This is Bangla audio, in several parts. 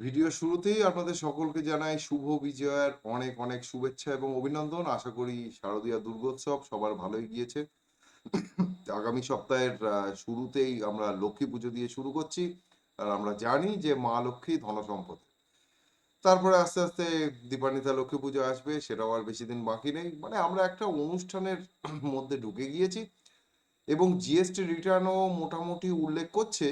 ভিডিও শুরুতেই আপনাদের সকলকে জানাই শুভ বিজয়ের অনেক অনেক শুভেচ্ছা এবং অভিনন্দন। আশা করি শারদীয়া দুর্গোৎসব সবার ভালোই গিয়েছে। আগামী সপ্তাহের শুরুতেই আমরা লক্ষ্মী পুজো দিয়ে শুরু করছি। আর আমরা জানি যে মা লক্ষ্মী ধন সম্পদ। তারপরে আস্তে আস্তে দীপান্বিতা লক্ষ্মী পুজো আসবে, সেটাও আর বেশি দিন বাকি নেই। মানে আমরা একটা অনুষ্ঠানের মধ্যে ঢুকে গিয়েছি এবং জিএসটি রিটার্নও মোটামুটি উল্লেখ করছে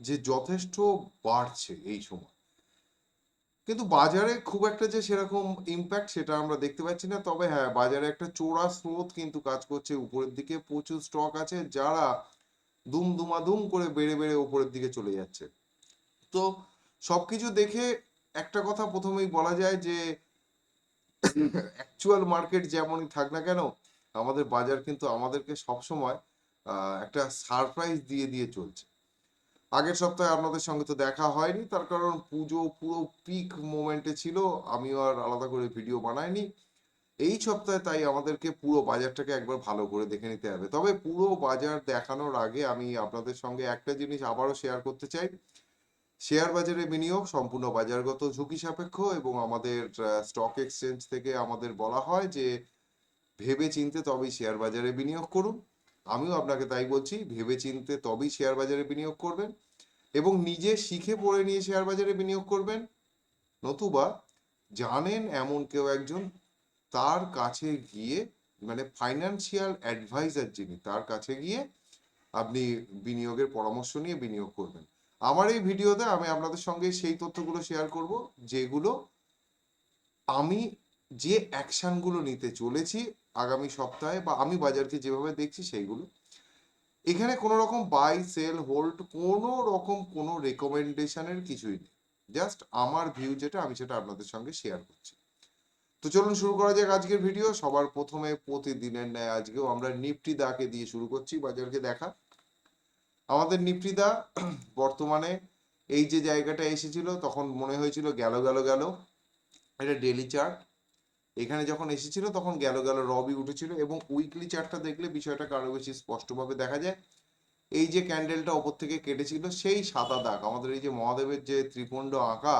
যে যথেষ্ট বাড়ছে এই সময়। কিন্তু বাজারে খুব একটা যে সেরকম ইম্প্যাক্ট সেটা আমরা দেখতে পাচ্ছি না। তবে হ্যাঁ বাজারে একটা চোরা স্রোত কিন্তু কাজ করছে। উপরের দিকে প্রচুর স্টক আছে যারা দুম দুমাদুম করে বেড়ে বেড়ে উপরের দিকে চলে যাচ্ছে। তো সবকিছু দেখে একটা কথা প্রথমেই বলা যায় যে অ্যাকচুয়াল মার্কেট যেমনই থাক না কেন, আমাদের বাজার কিন্তু আমাদেরকে সবসময় একটা সারপ্রাইজ দিয়ে দিয়ে চলছে। আগের সপ্তাহে আপনাদের সঙ্গে তো দেখা হয়নি, তার কারণ পুজো পুরো পিক মোমেন্টে ছিল, আমিও আর আলাদা করে ভিডিও বানাইনি। এই সপ্তাহে তাই আমাদেরকে পুরো বাজারটাকে একবার ভালো করে দেখে নিতে হবে। তবে পুরো বাজার দেখানোর আগে আমি আপনাদের সঙ্গে একটা জিনিস আবারও শেয়ার করতে চাই। শেয়ার বাজারে বিনিয়োগ সম্পূর্ণ বাজারগত ঝুঁকি সাপেক্ষ এবং আমাদের স্টক এক্সচেঞ্জ থেকে আমাদের বলা হয় যে ভেবে চিনতে তবেই শেয়ার বাজারে বিনিয়োগ করুন। আমিও আপনাকে তাই বলছি ভেবে চিনতে তবেই শেয়ার বাজারে বিনিয়োগ করবেন এবং নিজে শিখে পড়ে নিয়ে শেয়ার বাজারে বিনিয়োগ করবেন। নতুবা জানেন এমন কেউ একজন তার কাছে গিয়ে মানে ফাইন্যান্সিয়াল অ্যাডভাইজার যিনি, তার কাছে গিয়ে আপনি বিনিয়োগের পরামর্শ নিয়ে বিনিয়োগ করবেন। আমার এই ভিডিওতে আমি আপনাদের সঙ্গে সেই তথ্যগুলো শেয়ার করব, যেগুলো আমি যে অ্যাকশনগুলো নিতে চলেছি আগামী সপ্তাহে বা আমি বাজারকে যেভাবে দেখছি সেইগুলো। এখানে কোনো রকম বাই সেল হোল্ড কোনো রকম কোনো রেকমেন্ডেশনের কিছুই নেই। জাস্ট আমার ভিউ যেটা, আমি সেটা আপনাদের সঙ্গে শেয়ার করছি। তো চলুন শুরু করা যাক আজকের ভিডিও সবার প্রথমে প্রতিদিনের ন্যায় আজকেও আমরা নিফটি দাকে দিয়ে শুরু করছি বাজারকে দেখা। আমাদের নিফটি দা বর্তমানে এই যে জায়গাটা এসেছিল, তখন মনে হয়েছিল গেল গেল গেল। এটা ডেলি চার্ট এখানে যখন এসেছিল, তখন গেল গেল রবি উঠেছিল এবং উইকলি চার্টটা দেখলে বিষয়টা কারও বেশি স্পষ্টভাবে দেখা যায়। এই যে ক্যান্ডেলটা ওপর থেকে কেটেছিল, সেই সাদা দাগ, আমাদের এই যে মহাদেবের যে ত্রিপণ্ড আঁকা,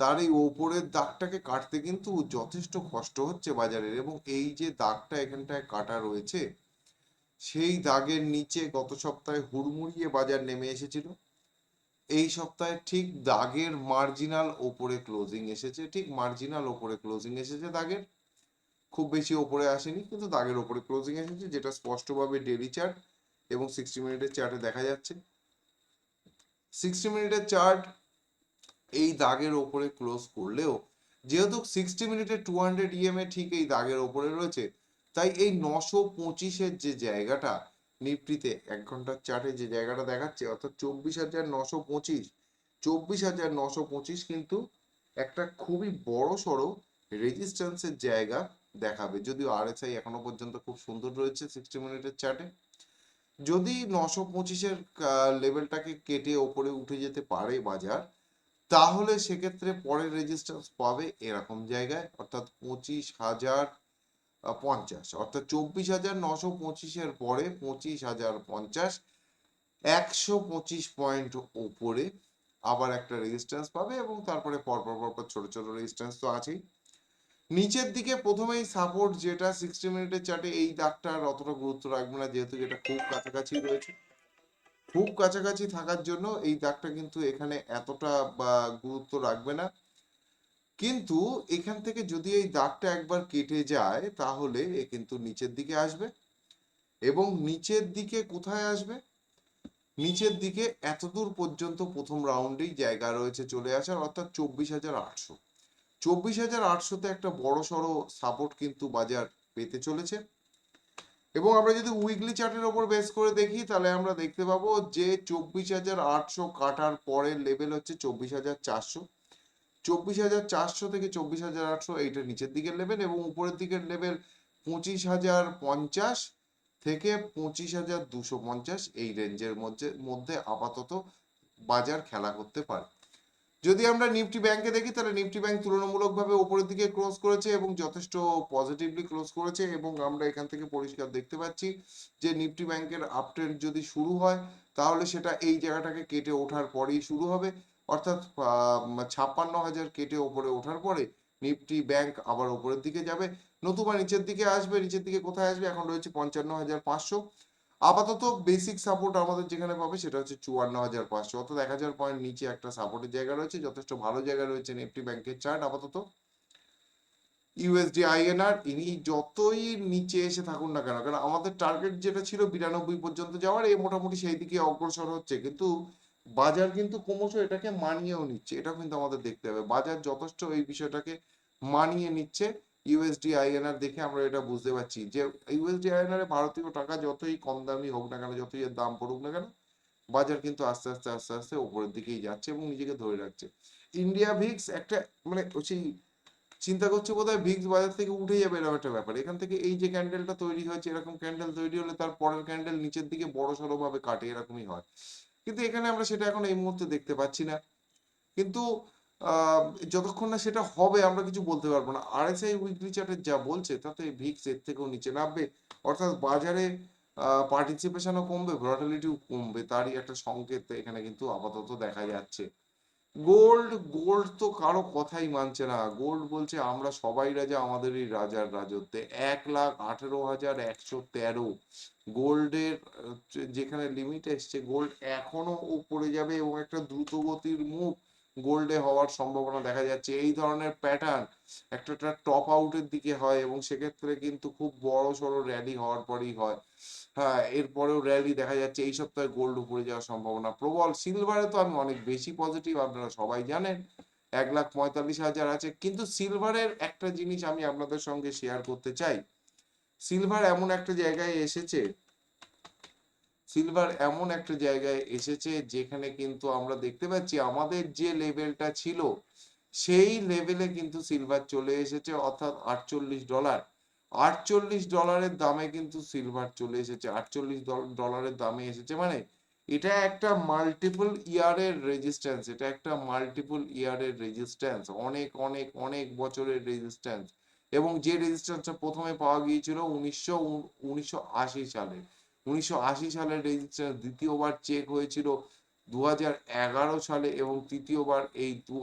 তার এই ওপরের দাগটাকে কাটতে কিন্তু যথেষ্ট কষ্ট হচ্ছে বাজারের এবং এই যে দাগটা এখানটায় কাটা রয়েছে, সেই দাগের নিচে গত সপ্তাহে হুড়মুড়িয়ে বাজার নেমে এসেছিল। এই সপ্তাহে ঠিক দাগের মার্জিনাল ওপরে ক্লোজিং এসেছে, ঠিক মার্জিনাল ওপরে ক্লোজিং এসেছে, দাগের খুব বেশি ওপরে আসেনি, কিন্তু দাগের ওপরে ক্লোজিং এসেছে, যেটা স্পষ্টভাবে ডেলি চার্ট এবং সিক্সটি মিনিটের চার্টে দেখা যাচ্ছে। সিক্সটি মিনিটের চার্ট এই দাগের ওপরে ক্লোজ করলেও, যেহেতু সিক্সটি মিনিটের টু হান্ড্রেড ইএমএ ঠিক এই দাগের ওপরে রয়েছে, তাই এই নশো পঁচিশের যে জায়গাটা নিফটিতে এক ঘণ্টার চার্টে যে জায়গাটা দেখাচ্ছে, অর্থাৎ চব্বিশ হাজার নশো পঁচিশ, চব্বিশ হাজার নশো পঁচিশ কিন্তু একটা খুবই বড় সড়ো রেজিস্ট্যান্সের জায়গা দেখাবে। যদিও আরএসআই এখনও পর্যন্ত খুব সুন্দর রয়েছে সিক্সটি মিনিটের চার্টে। যদি নশো পঁচিশের লেভেলটাকে কেটে ওপরে উঠে যেতে পারে বাজার, তাহলে সেক্ষেত্রে পরের রেজিস্ট্যান্স পাবে এরকম জায়গায়। অর্থাৎ পঁচিশ হাজার পঞ্চাশ। অর্থাৎ চব্বিশ হাজার নশো পঁচিশের পরে পঁচিশ হাজার পঞ্চাশ, একশো পঁচিশ পয়েন্ট ওপরে আবার একটা রেজিস্ট্যান্স পাবে এবং তারপরে পরপর পরপর ছোট ছোট রেজিস্ট্যান্স তো আছেই। নিচের দিকে প্রথমেই সাপোর্ট যেটা সিক্সটি মিনিটের চার্টে এই দাগটা আর অতটা গুরুত্ব রাখবে না, যেহেতু এটা খুব কাছাকাছি রয়েছে। খুব কাছাকাছি থাকার জন্য এই দাগটা কিন্তু এখানে এতটা গুরুত্ব রাখবে না। কিন্তু এখান থেকে যদি এই দাগটা একবার কেটে যায়, তাহলে এ কিন্তু নিচের দিকে আসবে। এবং নিচের দিকে কোথায় আসবে? নিচের দিকে এতদূর পর্যন্ত প্রথম রাউন্ডেই জায়গা রয়েছে চলে আসার, অর্থাৎ চব্বিশ হাজার আটশো। চব্বিশ হাজার আটশোতে একটা বড় সড়ো সাপোর্ট কিন্তু বাজার পেতে চলেছে। এবং আমরা যদি উইকলি চার্টের ওপর বেস করে দেখি, তাহলে আমরা দেখতে পাবো যে চব্বিশ হাজার আটশো কাটার পরের লেভেল হচ্ছে চব্বিশ হাজার চারশো। চব্বিশ হাজার চারশো থেকে চব্বিশ হাজার আটশো এইটা নিচের দিকের লেভেল এবং উপরের দিকের লেভেল পঁচিশ হাজার পঞ্চাশ থেকে পঁচিশ হাজার দুশো পঞ্চাশ এই রেঞ্জের মধ্যে মধ্যে আপাতত বাজার খেলা করতে পারে। যদি আমরা নিফটি ব্যাংকে দেখি, তাহলে নিফটি ব্যাংক তুলনামূলকভাবে উপরের দিকে ক্লোজ করেছে এবং যথেষ্ট পজিটিভলি ক্লোজ করেছে এবং আমরা এখান থেকে পরিষ্কার দেখতে পাচ্ছি যে নিফটি ব্যাংকের আপট্রেন্ড যদি শুরু হয়, তাহলে সেটা এই জায়গাটাকে কেটে ওঠার পরেই শুরু হবে। অর্থাৎ ছাপ্পান্ন হাজার কেটে ওপরে ওঠার পরে নিফটি ব্যাংক আবার ওপরের দিকে যাবে। নতুবা নিচের দিকে আসবে, নিচের দিকে কোথায় আসবে? এখন রয়েছে পঞ্চান্ন হাজার পাঁচশো। আপাতত বেসিক সাপোর্ট আমাদের যেখানে পাবে সেটা হচ্ছে চুয়ান্ন হাজার পাঁচশো। অর্থাৎ এক হাজার পয়েন্ট নিচে একটা সাপোর্টের জায়গা রয়েছে, যথেষ্ট ভালো জায়গা রয়েছে নিফটি ব্যাংকের চার্ট আপাতত। ইউএসডি আইএনআর ইনি যতই নিচে এসে থাকুন না কেন, কারণ আমাদের টার্গেট যেটা ছিল বিরানব্বই পর্যন্ত যাওয়ার এই মোটামুটি সেই দিকে অগ্রসর হচ্ছে। কিন্তু বাজার কিন্তু ক্রমশ এটাকে মানিয়েও নিচ্ছে, এটাও কিন্তু আমাদের দেখতে হবে। বাজার যথেষ্ট এই বিষয়টাকে মানিয়ে নিচ্ছে। ইউএসডি আইএনআর দেখে আমরা এটা বুঝতে পারছি যে ইউএসডি আইএনআর ভারতীয় টাকা যতই কম দামি হোক না কেন, যতই দাম পড়ুক না কেন, বাজার কিন্তু আস্তে আস্তে আস্তে আস্তে উপরের দিকেই যাচ্ছে এবং নিজেকে ধরে রাখছে। ইন্ডিয়া ভিক্স একটা মানে সেই চিন্তা করছে বোধহয় ভিক্স বাজার থেকে উঠে যাবে এরকম একটা ব্যাপার। এখান থেকে এই যে ক্যান্ডেলটা তৈরি হয়েছে, এরকম ক্যান্ডেল তৈরি হলে তার পরের ক্যান্ডেল নিচের দিকে বড় সড়ো ভাবে কাটে, এরকমই হয়। কিন্তু এখানে আমরা সেটা এখন এই মুহূর্তে দেখতে পাচ্ছি না। কিন্তু যতক্ষণ না সেটা হবে, আমরা কিছু বলতে পারব না। আর এস আই উইকলি চার্টের যা বলছে, তাতে ভিক্স এর থেকেও নিচে নামবে। অর্থাৎ বাজারে পার্টিসিপেশনও কমবে ভলাটিলিটিও কমবে। তারই একটা সংকেত এখানে কিন্তু আপাতত দেখা যাচ্ছে। গোল্ড গোল্ড তো কারও কথাই মানছে না। গোল্ড বলছে, আমরা সবাই রাজা আমাদের এই রাজার রাজত্বে। এক লাখ আঠেরো হাজার একশো তেরো। গোল্ডের যেখানে লিমিট এসছে গোল্ড এখনও উপরে যাবে এবং একটা দ্রুত গতির মুখ। গোল্ডে হওয়ার সম্ভাবনা দেখা যাচ্ছে। এই ধরনের প্যাটার্ন একটা টপ আউটের দিকে হয় এবং সেক্ষেত্রে কিন্তু খুব বড় সড়ো র্যালি হওয়ার পরেই হয়। হ্যাঁ এরপরেও র্যালি দেখা যাচ্ছে। এই সপ্তাহে গোল্ড উপরে যাওয়ার সম্ভাবনা প্রবল। সিলভারে তো আমি অনেক বেশি পজিটিভ আপনারা সবাই জানেন। এক লাখ পঁয়তাল্লিশ হাজার আছে। কিন্তু সিলভারের একটা জিনিস আমি আপনাদের সঙ্গে শেয়ার করতে চাই। সিলভার এমন একটা জায়গায় এসেছে সিলভার এমন একটা জায়গায় এসেছে যেখানে কিন্তু আমরা দেখতে পাচ্ছি আমাদের যে লেভেলটা ছিল, সেই লেভেলে কিন্তু সিলভার চলে এসেছে, অর্থাৎ আটচল্লিশ ডলার আটচল্লিশ ডলারের দামে কিন্তু সিলভার চলে এসেছে, আটচল্লিশ ডলারের দামে এসেছে। মানে এটা একটা মাল্টিপল ইয়ারের রেজিস্ট্যান্স এটা একটা মাল্টিপল ইয়ারের রেজিস্ট্যান্স অনেক অনেক অনেক বছরের রেজিস্ট্যান্স এবং যে রেজিস্ট্যান্সটা প্রথমে পাওয়া গিয়েছিল উনিশশো উনিশশো আশি সালে। উনিশশো আশি সালের রেজিস্ট্যান্স দ্বিতীয়বার চেক হয়েছিল দু সালে এবং তৃতীয়বার এই দু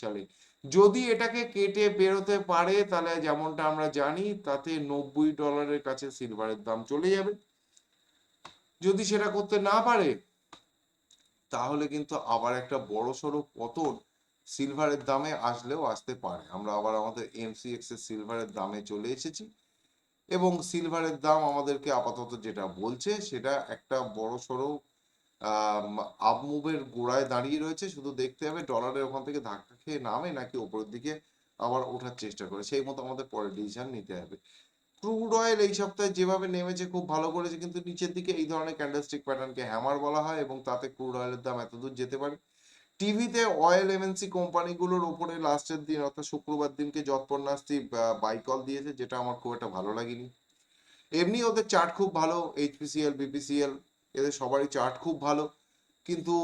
সালে। যদি এটাকে কেটে বেরোতে পারে, তাহলে যেমনটা আমরা জানি, তাতে নব্বই ডলারের কাছে সিলভারের দাম চলে যাবে। যদি সেটা করতে না পারে, তাহলে কিন্তু আবার একটা বড় সড়ো পতন সিলভারের দামে আসলেও আসতে পারে। আমরা আবার আমাদের এমসিএক্স এর সিলভারের দামে চলে এসেছি। এবং সিলভারের দাম আমাদেরকে আপাতত যেটা বলছে, সেটা একটা বড় সড়ো আপ মুভের গোড়ায় দাঁড়িয়ে রয়েছে। শুধু দেখতে হবে ডলারের ওখান থেকে ধাক্কা খেয়ে নামে, নাকি ওপরের দিকে আবার ওঠার চেষ্টা করে। সেই মতো আমাদের পরে ডিসিশন নিতে হবে। ক্রুড অয়েল এই সপ্তাহে যেভাবে নেমেছে, খুব ভালো করেছে, কিন্তু নিচের দিকে এই ধরনের ক্যান্ডেলস্টিক প্যাটার্নকে হ্যামার বলা হয় এবং তাতে ক্রুড অয়েলের দাম এত দূর যেতে পারে। টিভিতে অয়েল এমএনসি কোম্পানিগুলোর ওপরে লাস্টের দিন, অর্থাৎ শুক্রবার দিনকে যৎপন্যাস্তি বাইকল দিয়েছে, যেটা আমার খুব একটা ভালো লাগেনি। এমনি ওদের চার্ট খুব ভালো এইচপিসিএল বিপিসিএল এদের সবারই চার্ট খুব ভালো। কিন্তু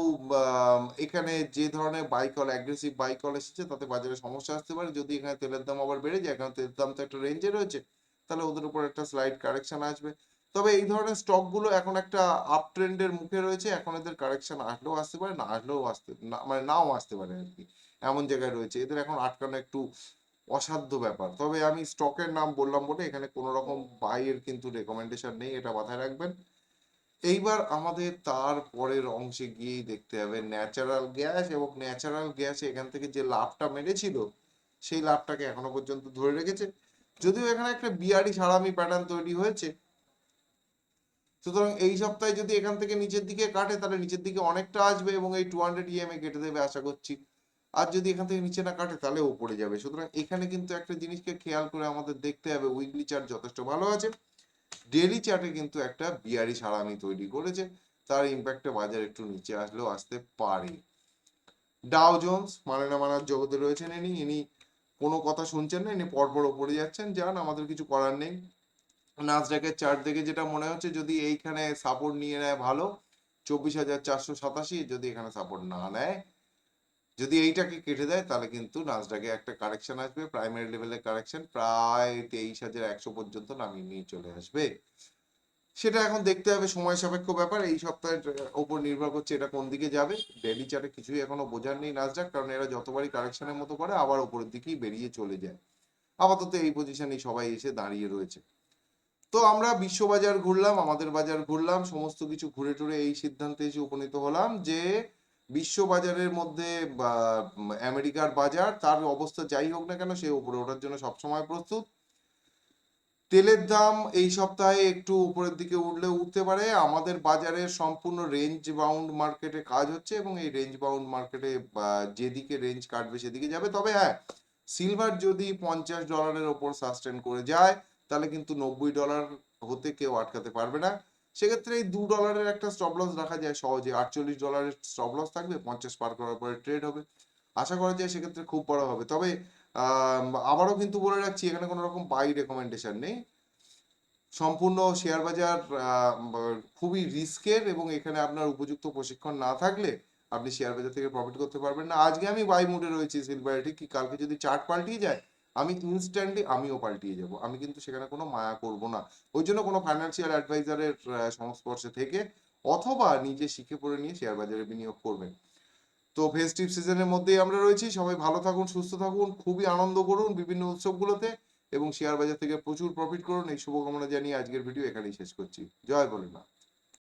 এখানে যে ধরনের বাইকল অ্যাগ্রেসিভ বাইকল এসেছে, তাতে বাজারে সমস্যা আসতে পারে। যদি এখানে তেলের দাম আবার বেড়ে যায়, কারণ তেলের দাম তো একটা রেঞ্জে রয়েছে, তাহলে ওদের উপর একটা স্লাইড কারেকশন আসবে। তবে এই ধরনের স্টকগুলো এখন একটা আপ ট্রেন্ডের মুখে রয়েছে, এখন এদের কারেকশন আসলেও আসতে পারে, না আসলেও আসতে মানে নাও আসতে পারে আর কি। এমন জায়গায় রয়েছে, এদের এখন আটকানো একটু অসাধ্য ব্যাপার। তবে আমি স্টকের নাম বললাম বলে এখানে কোনো রকম বাইয়ের কিন্তু রেকমেন্ডেশন নেই, এটা মাথায় রাখবেন। এইবার আমাদের তার পরের অংশে গিয়েই দেখতে হবে ন্যাচারাল গ্যাস এবং ন্যাচারাল গ্যাস এখান থেকে যে লাভটা মেরেছিল, সেই লাভটাকে এখনও পর্যন্ত ধরে রেখেছে। যদিও এখানে একটা বিয়ারি সারামি প্যাটার্ন তৈরি হয়েছে সুতরাং এই সপ্তাহে যদি এখান থেকে নিচের দিকে কাটে, তাহলে নিচের দিকে অনেকটা আসবে এবং এই টু হান্ড্রেড ইএমএ কেটে দেবে আশা করছি। আর যদি এখান থেকে নিচে না কাটে, তাহলে উপরে যাবে। সুতরাং এখানে কিন্তু একটা জিনিসকে খেয়াল করে আমাদের দেখতে হবে উইকলি চার্ট যথেষ্ট ভালো আছে। ডেলি চার্টে কিন্তু একটা বিয়ারি সারামি তৈরি করেছে। তার ইম্প্যাক্টে বাজার একটু নিচে আসলেও আসতে পারে। ডাও জোন্স মানে না মানার জগতে রয়েছেন ইনি। ইনি কোনো কথা শুনছেন না, ইনি পরপর ওপরে যাচ্ছেন। যান, আমাদের কিছু করার নেই। নাজডাকের চার্ট দেখে যেটা মনে হচ্ছে, যদি এইখানে সাপোর্ট নিয়ে নেয় ভালো, চব্বিশ হাজার চারশো সাতাশি, যদি এখানে সাপোর্ট না নেয়, যদি এইটাকে কেটে দেয়, তাহলে কিন্তু নাজডাকে একটা কারেকশন আসবে প্রাইমারি লেভেলের কারেকশন প্রায় তেইশ হাজার একশো পর্যন্ত নামিয়ে নিয়ে চলে আসবে। সেটা এখন দেখতে হবে, সময় সাপেক্ষ ব্যাপার, এই সপ্তাহের ওপর নির্ভর করছে এটা কোন দিকে যাবে। ডেলি চার্টে কিছুই এখনও বোঝার নেই নাসডাক, কারণ এরা যতবারই কারেকশনের মতো করে, আবার উপরের দিকেই বেরিয়ে চলে যায়। আপাতত এই পজিশনে সবাই এসে দাঁড়িয়ে রয়েছে। তো আমরা বিশ্ববাজার ঘুরলাম, আমাদের বাজার ঘুরলাম, সমস্ত কিছু ঘুরে টুরে এই সিদ্ধান্তে এসে উপনীত হলাম যে বিশ্ববাজারের মধ্যে আমেরিকার বাজার, তার অবস্থা যাই হোক না কেন সে উপরে ওঠার জন্য সবসময় প্রস্তুত। তেলের দাম এই সপ্তাহে একটু উপরের দিকে উঠলে উঠতে পারে। আমাদের বাজারের সম্পূর্ণ রেঞ্জ বাউন্ড মার্কেটে কাজ হচ্ছে এবং এই রেঞ্জ বাউন্ড মার্কেটে যেদিকে রেঞ্জ কাটবে সেদিকে যাবে। তবে হ্যাঁ সিলভার যদি পঞ্চাশ ডলারের ওপর সাস্টেন করে যায় তাহলে কিন্তু নব্বই ডলার হতে কেউ আটকাতে পারবে না। সেক্ষেত্রে এই দু ডলারের একটা স্টপ লস রাখা যায় সহজে। আটচল্লিশ ডলারের স্টপ লস থাকবে, পঞ্চাশ পার করার পরে ট্রেড হবে। আশা করা যায় সেক্ষেত্রে খুব বড় হবে। তবে আবারও কিন্তু বলে রাখছি, এখানে কোনো রকম বাই রেকমেন্ডেশন নেই। সম্পূর্ণ শেয়ার বাজার খুবই রিস্কের এবং এখানে আপনার উপযুক্ত প্রশিক্ষণ না থাকলে আপনি শেয়ার বাজার থেকে প্রফিট করতে পারবেন না। আজকে আমি বাই মুডে রয়েছি সিলভারে কি? কালকে যদি চার্ট পাল্টিয়ে যায় আমি ইনস্ট্যান্টলি আমিও পাল্টিয়ে যাব। আমি কিন্তু সেখানে কোনো মায়া করব না। ওই জন্য কোনো ফাইন্যান্সিয়াল অ্যাডভাইজারের সংস্পর্শে থেকে অথবা নিজে শিখে পড়ে নিয়ে শেয়ার বাজারে বিনিয়োগ করবেন। তো ফেস্টিভ সিজনের মধ্যেই আমরা রয়েছি। সবাই ভালো থাকুন, সুস্থ থাকুন, খুবই আনন্দ করুন বিভিন্ন উৎসবগুলোতে এবং শেয়ার বাজার থেকে প্রচুর প্রফিট করুন। এই শুভকামনা জানিয়ে আজকের ভিডিও এখানেই শেষ করছি। জয় ভোলেনাথ